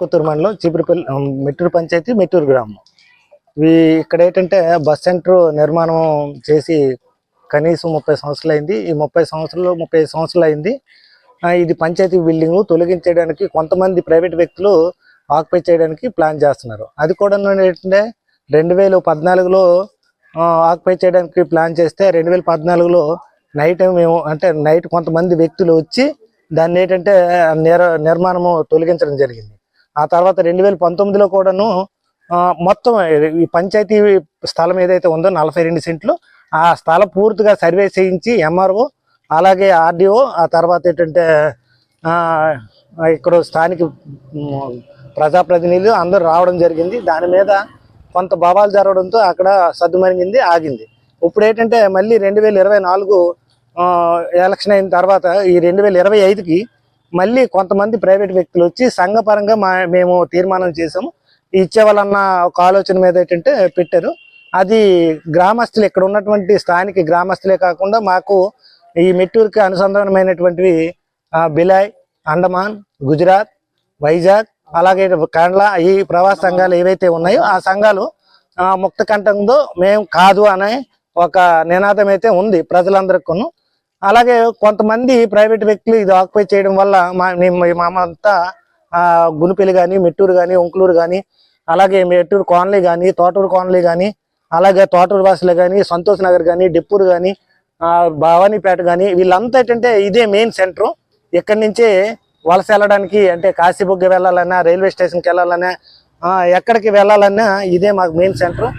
కొత్తూరు మండలం చీపురుపల్లి మెట్టూరు పంచాయతీ మెట్టూరు గ్రామం. ఇవి ఇక్కడ ఏంటంటే బస్ సెంటర్ నిర్మాణం చేసి కనీసం ముప్పై సంవత్సరాలు అయింది. ఈ ముప్పై సంవత్సరాలు ముప్పై ఐదు సంవత్సరాలు అయింది. ఇది పంచాయతీ బిల్డింగ్ తొలగించడానికి కొంతమంది ప్రైవేట్ వ్యక్తులు ఆక్యుపై చేయడానికి ప్లాన్ చేస్తున్నారు. అది కూడా ఏంటంటే రెండు వేల పద్నాలుగులో ఆక్యుపై చేయడానికి ప్లాన్ చేస్తే రెండు వేల పద్నాలుగులో నైట్ మేము అంటే నైట్ కొంతమంది వ్యక్తులు వచ్చి దాన్ని ఏంటంటే నిర్మాణము తొలగించడం జరిగింది. ఆ తర్వాత రెండు వేల పంతొమ్మిదిలో కూడాను మొత్తం ఈ పంచాయతీ స్థలం ఏదైతే ఉందో నలభై రెండు సెంట్లు ఆ స్థలం పూర్తిగా సర్వే చేయించి ఎంఆర్ఓ అలాగే ఆర్డీఓ ఆ తర్వాత ఏంటంటే ఇక్కడ స్థానిక ప్రజాప్రతినిధులు అందరూ రావడం జరిగింది. దాని మీద కొంత భావాలు జరగడంతో అక్కడ సద్దుమణిగింది ఆగింది. ఇప్పుడు ఏంటంటే మళ్ళీ రెండు వేల ఇరవై నాలుగు ఎలక్షన్ అయిన తర్వాత ఈ రెండు వేల ఇరవై ఐదుకి మళ్ళీ కొంతమంది ప్రైవేట్ వ్యక్తులు వచ్చి సంఘపరంగా మా మేము తీర్మానం చేసాము ఇచ్చేవాళ్ళన్న ఒక ఆలోచన మీద ఏంటంటే పెట్టారు. అది గ్రామస్తులు ఇక్కడ ఉన్నటువంటి స్థానిక గ్రామస్తులే కాకుండా మాకు ఈ మెట్టూరుకి అనుసంధానమైనటువంటివి బిలాయ్ అండమాన్ గుజరాత్ వైజాగ్ అలాగే కేరళ ఈ ప్రవాస సంఘాలు ఏవైతే ఉన్నాయో ఆ సంఘాలు ముక్త కంఠంతో మేము కాదు అనే ఒక నినాదం అయితే ఉంది ప్రజలందరికీ అలాగే కొంతమంది ప్రైవేట్ వ్యక్తులు ఇది ఆక్యుపై చేయడం వల్ల మా మేము- మామంతా ఆ, గునిపెల్లి కానీ మెట్టూరు కానీ ఒంకులూరు కానీ అలాగే మెట్టూరు కాలనీ కానీ తోటూరు కాలనీ కానీ అలాగే తోటూరు వాసులు కానీ సంతోష్ నగర్ కానీ డిప్పూరు కానీ భవానీపేట కానీ వీళ్ళంతా ఏంటంటే ఇదే మెయిన్ సెంటర్. ఇక్కడి నుంచే వలస వెళ్ళడానికి అంటే కాశీబుగ్గ వెళ్ళాలన్నా రైల్వే స్టేషన్కి వెళ్ళాలన్నా ఎక్కడికి వెళ్ళాలన్నా ఇదే మాకు మెయిన్ సెంటర్.